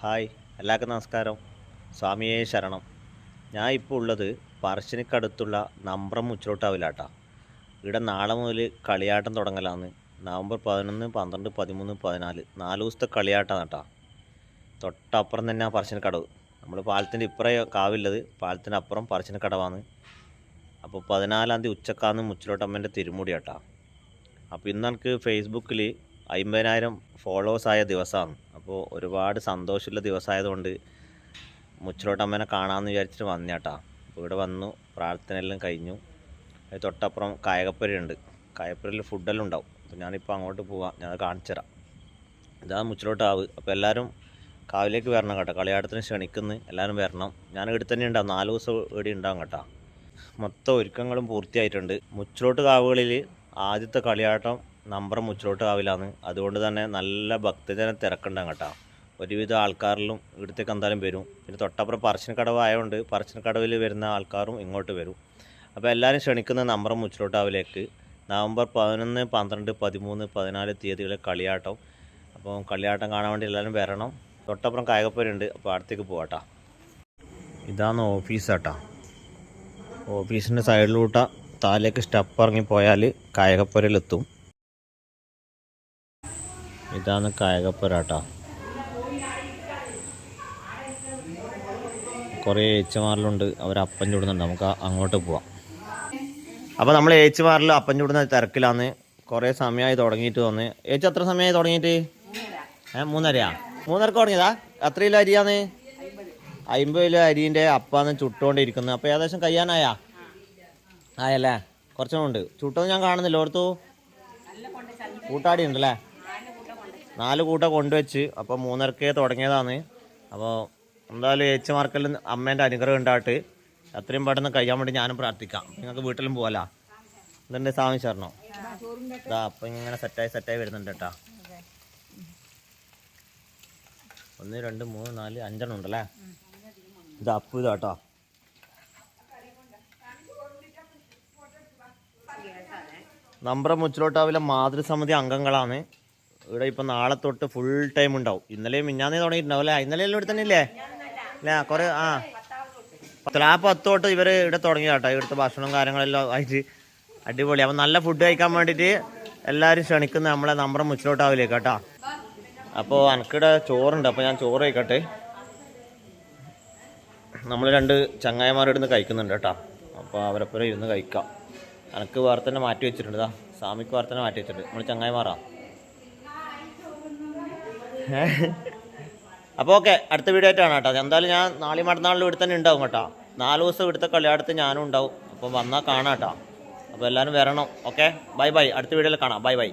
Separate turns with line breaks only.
Hi എല്ലാവർക്കും നമസ്കാരം. സ്വാമിയെ ശരണം. ഞാൻ ഇപ്പോൾ ഉള്ളത് പറശ്ശിനിക്കടുത്തുള്ള നമ്പ്രം മുച്ചിലോട്ടാവിലാട്ടാ ഇവിടെ നാളെ മുതൽ കളിയാട്ടം തുടങ്ങലാന്ന് നവംബർ പതിനൊന്ന് പന്ത്രണ്ട് പതിമൂന്ന് പതിനാല്. നാല് ദിവസത്തെ കളിയാട്ടം കേട്ടാ തൊട്ടപ്പുറം തന്നെ പറശ്ശിനിക്കടവ്. നമ്മൾ പാലത്തിന്റെ ഇപ്പുറേ കാവില്ലത് പാലത്തിന്റെ അപ്പുറം പറശ്ശിനിക്കടവാണ്. അപ്പോൾ പതിനാലാം തീയതി ഉച്ചക്കാന്ന് മുച്ചിലോട്ടമ്മേന്റെ തിരുമുടി കേട്ടാ അപ്പോൾ ഇന്ന് എനിക്ക് ഫേസ്ബുക്കിൽ അമ്പതിനായിരം ഫോളോവേഴ്സ് ആയ ദിവസമാണ് അപ്പോൾ ഒരുപാട് സന്തോഷമുള്ള ദിവസമായതുകൊണ്ട് മുച്ചിലോട്ടമ്മനെ കാണാമെന്ന് വിചാരിച്ചിട്ട് വന്നു കേട്ടാ അപ്പോൾ ഇവിടെ വന്നു പ്രാർത്ഥന എല്ലാം കഴിഞ്ഞു. അത് തൊട്ടപ്പുറം കായകപ്പുരയുണ്ട് കായപ്പുരയിൽ ഫുഡെല്ലാം ഉണ്ടാവും. അപ്പോൾ ഞാനിപ്പോൾ അങ്ങോട്ട് പോവാം. ഞാൻ കാണിച്ചു തരാം. ഇതാ മുച്ചിലോട്ടാവ് അപ്പോൾ എല്ലാവരും കാവിലേക്ക് വരണം കേട്ടോ. കളിയാട്ടത്തിന് ക്ഷണിക്കുന്നു. എല്ലാവരും വരണം. ഞാൻ ഇവിടെ തന്നെ ഉണ്ടാവും. നാല് ദിവസം ഇവിടെ ഉണ്ടാവും കേട്ടോ. മൊത്തം ഒരുക്കങ്ങളും പൂർത്തിയായിട്ടുണ്ട്. മുച്ചിലോട്ട് കാവുകളിൽ ആദ്യത്തെ കളിയാട്ടം നമ്പർ മുച്ചിലോട്ട് ആവില്ലാന്ന്. അതുകൊണ്ട് തന്നെ നല്ല ഭക്തജന തിരക്കുണ്ടാകും കേട്ടോ ഒരുവിധം ആൾക്കാരിലും ഇവിടത്തേക്ക് എന്തായാലും വരും. പിന്നെ തൊട്ടപ്പുറം പറശ്ശിനിക്കടവ് ആയതുകൊണ്ട് പറശ്ശിനിക്കടവിൽ വരുന്ന ആൾക്കാരും ഇങ്ങോട്ട് വരും. അപ്പോൾ എല്ലാവരും ക്ഷണിക്കുന്ന നമ്പർ മുച്ചിലോട്ടാവിലേക്ക് നവംബർ പതിനൊന്ന് പന്ത്രണ്ട് പതിമൂന്ന് പതിനാല് തീയതികളിൽ കളിയാട്ടം. അപ്പോൾ കളിയാട്ടം കാണാൻ വേണ്ടി എല്ലാവരും വരണം. തൊട്ടപ്പുറം കായകപ്പുരുണ്ട് അപ്പോൾ അടുത്തേക്ക് പോകട്ടാ ഇതാണ് ഓഫീസ് ആട്ടാ ഓഫീസിന്റെ സൈഡിലൂട്ട താലേക്ക് സ്റ്റെപ്പ് ഇറങ്ങി പോയാൽ കായകപ്പുരയിലെത്തും. ഇതാണ് കായക പൊരാട്ട. കുറേ ഏച്ചുമാറിലുണ്ട് അവർ അപ്പം ചൂടുന്നുണ്ട്. നമുക്ക് അങ്ങോട്ട് പോവാം. അപ്പോൾ നമ്മൾ ഏച്ചുമാറിൽ അപ്പം ചൂടുന്ന തിരക്കിലാന്ന് കുറേ സമയമായി തുടങ്ങിയിട്ട് വന്ന് ഏച്ചി എത്ര സമയമായി തുടങ്ങിയിട്ട്? ഏ മൂന്നരയാ? മൂന്നരക്ക് തുടങ്ങിയതാ? എത്ര കിലോ അരിയാന്ന് അമ്പത് കിലോ അരിന്റെ അപ്പാന്ന് ചുട്ടുകൊണ്ടിരിക്കുന്നത്. അപ്പോൾ ഏകദേശം കഴിയാനായാ ആയല്ലേ? കുറച്ചുകൊണ്ട് ചുട്ടൊന്നും ഞാൻ കാണുന്നില്ല. ഓർത്തു? കൂട്ടാടി ഉണ്ടല്ലേ നാല് കൂട്ട കൊണ്ടുവച്ച് അപ്പോൾ മൂന്നരക്കേ തുടങ്ങിയതാണ്. അപ്പോൾ എന്തായാലും ഏച്ചു മാർക്കലിൽ അമ്മേന്റെ അനുഗ്രഹം ഉണ്ടായിട്ട് അത്രയും പെട്ടെന്ന് കഴിയാൻ വേണ്ടി ഞാനും പ്രാർത്ഥിക്കാം. നിങ്ങൾക്ക് വീട്ടിലും പോകാലോ എന്തുണ്ട് സ്വാമി ചേർന്നോ ഇതാ അപ്പം ഇങ്ങനെ സെറ്റായി സെറ്റായി വരുന്നുണ്ട് കേട്ടാ. ഒന്ന് രണ്ട് മൂന്ന് നാല് അഞ്ചെണ്ണം ഉണ്ടല്ലേ? ഇത് അപ്പ് ഇതാട്ടോ നമ്പ്ര മുച്ചിലോട്ടാവിലെ മാതൃസമിതി അംഗങ്ങളാണ്. ഇവിടെ ഇപ്പം നാളെ തൊട്ട് ഫുൾ ടൈം ഉണ്ടാവും. ഇന്നലെയും മിഞ്ഞാന്നേ തുടങ്ങിയിട്ടുണ്ടാവും അല്ലേ? ഇന്നലെ എല്ലാം ഇവിടെ തന്നെ അല്ലേ? കുറേ ആ. പത്ത് ആ തൊട്ട് ഇവർ ഇവിടെ തുടങ്ങി കേട്ടോ ഇവിടുത്തെ ഭക്ഷണവും കാര്യങ്ങളെല്ലാം ആയിട്ട് അടിപൊളി. അപ്പം നല്ല ഫുഡ് കഴിക്കാൻ വേണ്ടിട്ട് എല്ലാരും ക്ഷണിക്കുന്ന നമ്മളെ നമ്പറ മുച്ചിലോട്ടാവില്ലേ കേട്ടോ അപ്പോൾ എനിക്കിടെ ചോറുണ്ട്. അപ്പോൾ ഞാൻ ചോറ് കഴിക്കട്ടെ. നമ്മൾ രണ്ട് ചങ്ങായിമാരിടുന്ന് കഴിക്കുന്നുണ്ട് കേട്ടോ. അപ്പോൾ അവരപ്പുറം ഇരുന്ന് കഴിക്കാം. എനിക്ക് വേറെ തന്നെ മാറ്റി വെച്ചിട്ടുണ്ട്. സാമിക്ക് വേറെ തന്നെ മാറ്റി വെച്ചിട്ടുണ്ട്. നമ്മൾ ചങ്ങായിമാറാ അപ്പോൾ ഓക്കെ അടുത്ത വീഡിയോ ആയിട്ടാണ് കേട്ടോ. എന്തായാലും ഞാൻ നാളെ മറ്റന്നാളിൽ ഇവിടെ തന്നെ ഉണ്ടാവും കേട്ടോ. നാല് ദിവസം ഇവിടുത്തെ കളിയാടത്ത് ഞാനും ഉണ്ടാവും. അപ്പോൾ വന്നാൽ കാണാം കേട്ടോ. അപ്പോൾ എല്ലാവരും വരണം. ഓക്കെ? Bye bye. അടുത്ത വീഡിയോയിൽ കാണാം. Bye bye.